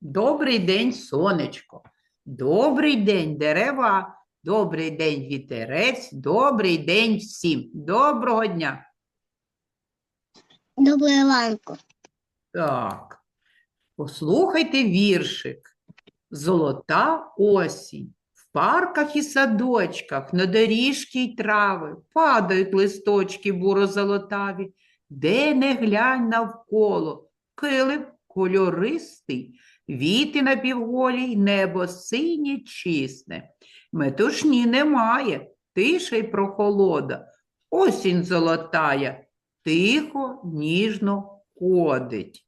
Добрий день, сонечко. Добрий день, дерева. Добрий день, вітерець. Добрий день всім. Доброго дня. Доброго ранку. Так. Послухайте віршик. Золота осінь. В парках і садочках, на доріжки й трави падають листочки буро-золотаві, де не глянь навколо, килим кольористий, віти напівголі, й небо синє чисне. Метушні немає, тиша й прохолода, осінь золотая, тихо, ніжно ходить.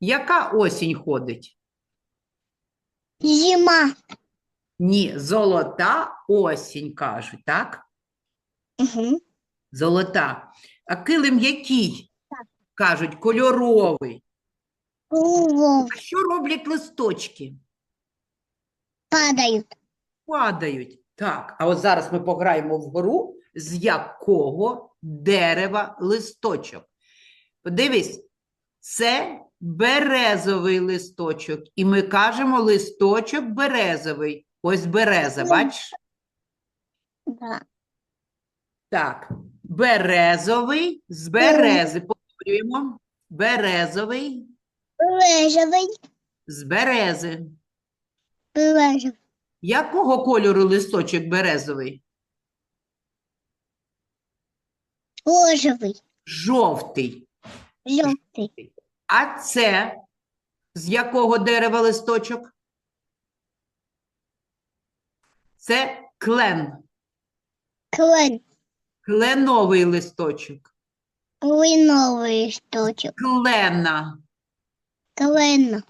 Яка осінь ходить? Зима. Ні, золота осінь, кажуть, так? Угу. Золота. А килим який? Кажуть, кольоровий. А що роблять листочки? падают. Падають. Так, а от зараз ми пограємо в гру, з якого дерева листочок. Подивись, це березовий листочок. І ми кажемо листочок березовий. Ось береза, бачиш? Да. Так, березовий з берези. Повторюємо. Березовий Бережевий. з берези. Бережевий. Якого кольору листочок березовий? Рожевий. Жовтий. Жовтий. А це з якого дерева листочок? Це клен, Клен. кленовий листочок. Кленовий штучок. Клена. Клен.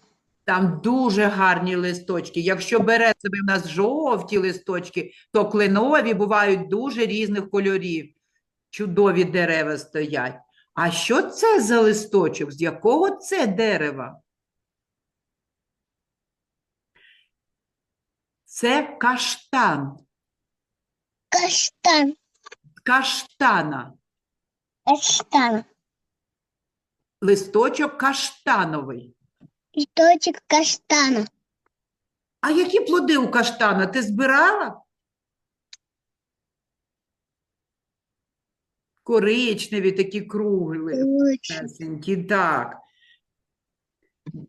Там дуже гарні листочки. Якщо березові в нас жовті листочки, то кленові бувають дуже різних кольорів. Чудові дерева стоять. А що це за листочок? З якого це дерева? Це каштан. Каштан. Каштана. Каштан. Листочок каштановий. Штучок каштана. А які плоди у каштана? Ти збирала? Коричневі, такі круглі. Лучше. Так.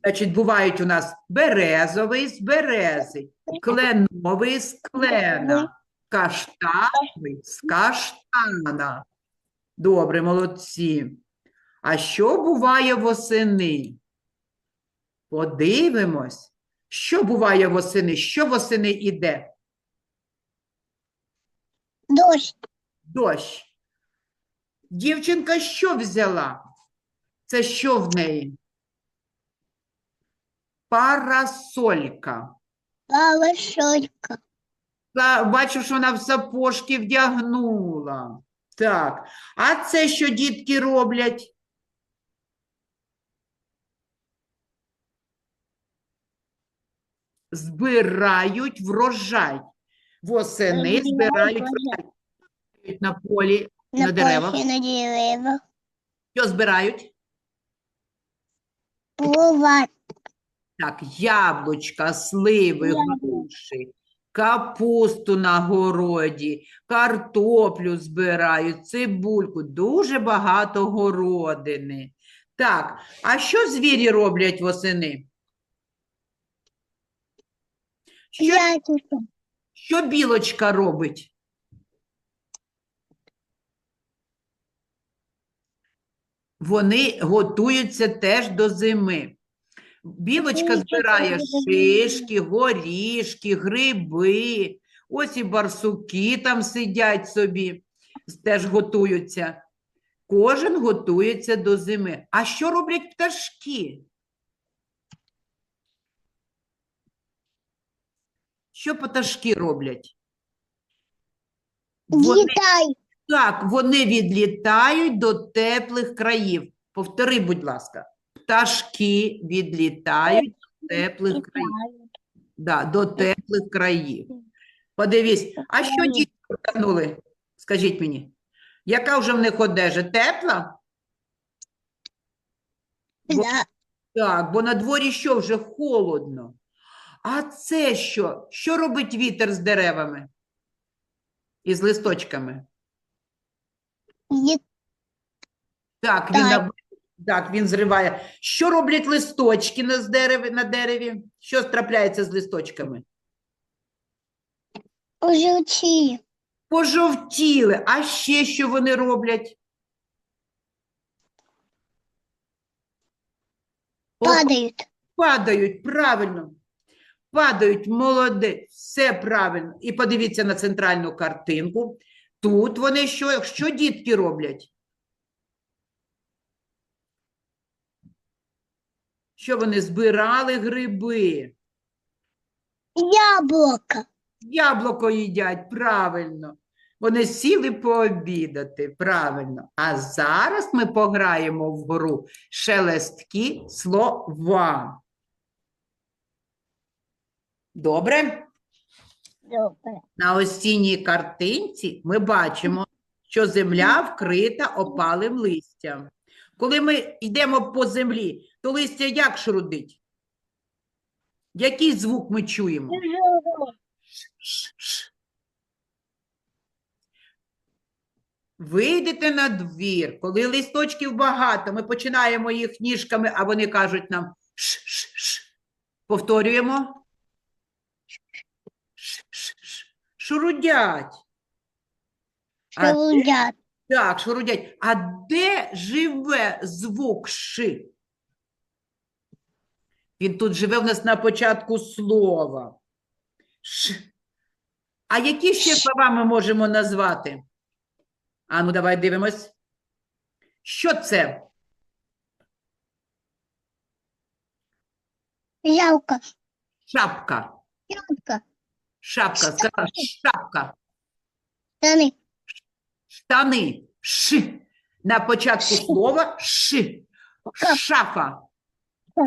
Значить, бувають у нас березовий з берези, кленовий з клена, каштановий з каштана. Добре, молодці. А що буває восени? Подивимось, що буває восени, що восени іде? Дощ. Дощ. Дівчинка що взяла? Це що в неї? Парасолька. Палашолька. Та, Бачу, що вона в сапожки вдягнула. Так. А це що дітки роблять? Збирають врожай. Восени збирають врожай на полі, на На деревах. на деревах. Що збирають? Плова. Так, яблучка, сливи, груші, капусту на городі, картоплю збирають, цибульку, дуже багато городини. Так, а що звірі роблять восени? Що, що білочка робить? Вони готуються теж до зими. Білочка збирає шишки, горішки, гриби. Ось і барсуки там сидять собі, теж готуються. Кожен готується до зими. А що роблять пташки? Що пташки роблять? Вони Вітай. так, вони відлітають до теплих країв. Повтори, будь ласка. Пташки відлітають до теплих країв. Да, до теплих країв. Подивись, а що діти вдягнули? Скажіть мені, яка вже в них одежа? Тепла? Бо- Да. Так, бо на дворі що вже холодно. А це що? Що робить вітер з деревами? І з листочками? Так, він, Так. наб- так, він зриває. Що роблять листочки на, з дереві, на дереві? Що трапляється з листочками? жовті. Пожовтіли. А ще що вони роблять? О, Падають. Падають, правильно. Падають, молодець, все правильно. І подивіться на центральну картинку. Тут вони що, що дітки роблять? Що вони збирали гриби? Яблуко. Яблуко їдять, правильно. Вони сіли пообідати, правильно. А зараз ми пограємо в гру шелесткі слова. Добре? Добре. На осінній картинці ми бачимо, що земля вкрита опалим листям. Коли ми йдемо по землі, то листя як шрудить? Який звук ми чуємо? Вийдете на двір, коли листочків багато, ми починаємо їх ніжками, а вони кажуть нам ш-ш-ш. Повторюємо. Ш-ш-ш. Шурудять. А так, шурудять. А де живе звук ши? Він тут живе в нас на початку слова. Ш. А які ще Ш. слова ми можемо назвати? А ну давай дивимось. Що це? Ялка. Шапка. Ялка. Шапка. Сказала шапка. Штани. Штани. Ш. На початку слова ши. Шафа.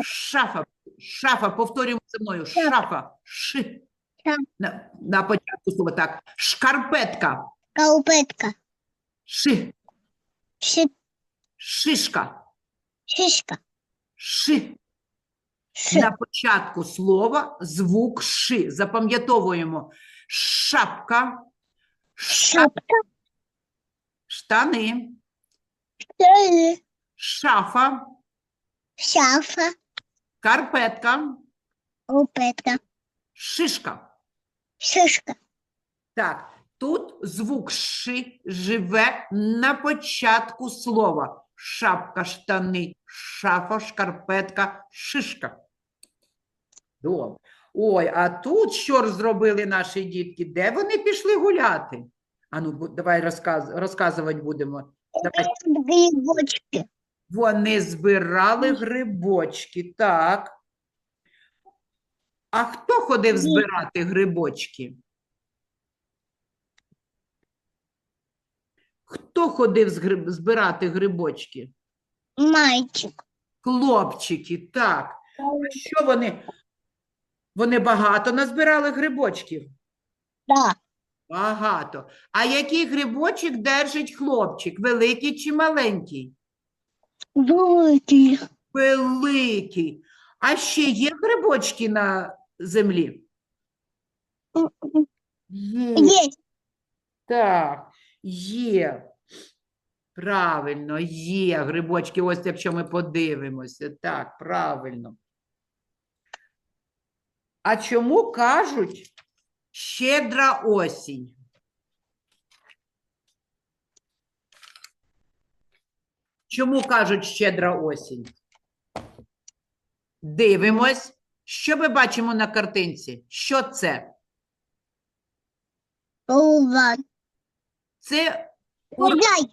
Шафа. Шафа. Повторюємо за мною. Шафа. Шафа. На, на початку слова так. Шкарпетка. Каупетка. Ши. Ши. Шишка. Шишка. Ши. Ши. На початку слова звук ши. Запам'ятовуємо. Шапка. Ша- Шапка. Штани. Штани. Шафа. Шафа. Карпетка. Каупетка. Шишка. Шишка. Так, тут звук ши живе на початку слова. Шапка, штани, шафа, шкарпетка, шишка. Добре. Ой, а тут що зробили наші дітки? Де вони пішли гуляти? Ану, давай розказ, розказувати будемо. Давай. Грибочки. Вони збирали грибочки, так. А хто ходив збирати грибочки? Хто ходив збирати грибочки? Мальчик. Хлопчики, так. А що вони? Вони багато назбирали грибочків? Да. Багато. А який грибочок держить хлопчик? Великий чи маленький? Великий. Великий. А ще є грибочки на землі? Є. Так, є. Правильно, є грибочки, ось якщо ми подивимося. Так, правильно. А чому кажуть щедра осінь? Чому кажуть щедра осінь? Дивимось. Що ми бачимо на картинці? Що це? Улан. Це Гуляй.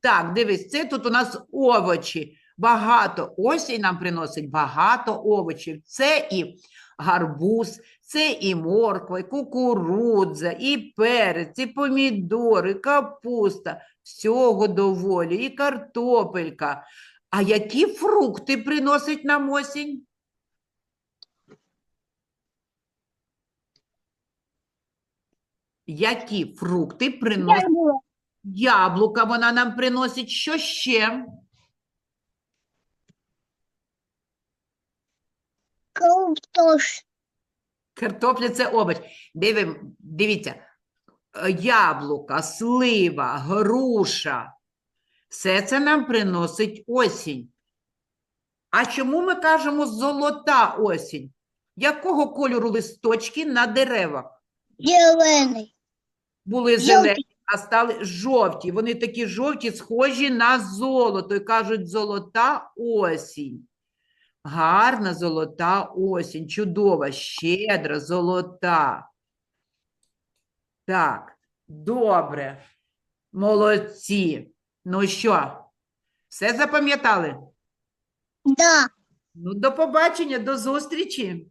Так, дивись, це тут у нас овочі. Багато. Осінь нам приносить багато овочів. Це і гарбуз, це і морква, і кукурудза, і перець, і помідори, капуста. Всього доволі, і картопелька. А які фрукти приносить нам осінь? Які фрукти приносить? Яблука вона нам приносить. Що ще? Картош. Картопля це овоч. Дивим, дивіться. Яблука, слива, груша. Все це нам приносить осінь. А чому ми кажемо золота осінь? Якого кольору листочки на деревах? Зелений. Були зелені, а стали жовті. Вони такі жовті, схожі на золото. І кажуть, золота осінь. Гарна золота осінь, чудова, щедра, золота. Так, добре. Молодці. Ну що, все запам'ятали? Да. Ну, до побачення, до зустрічі.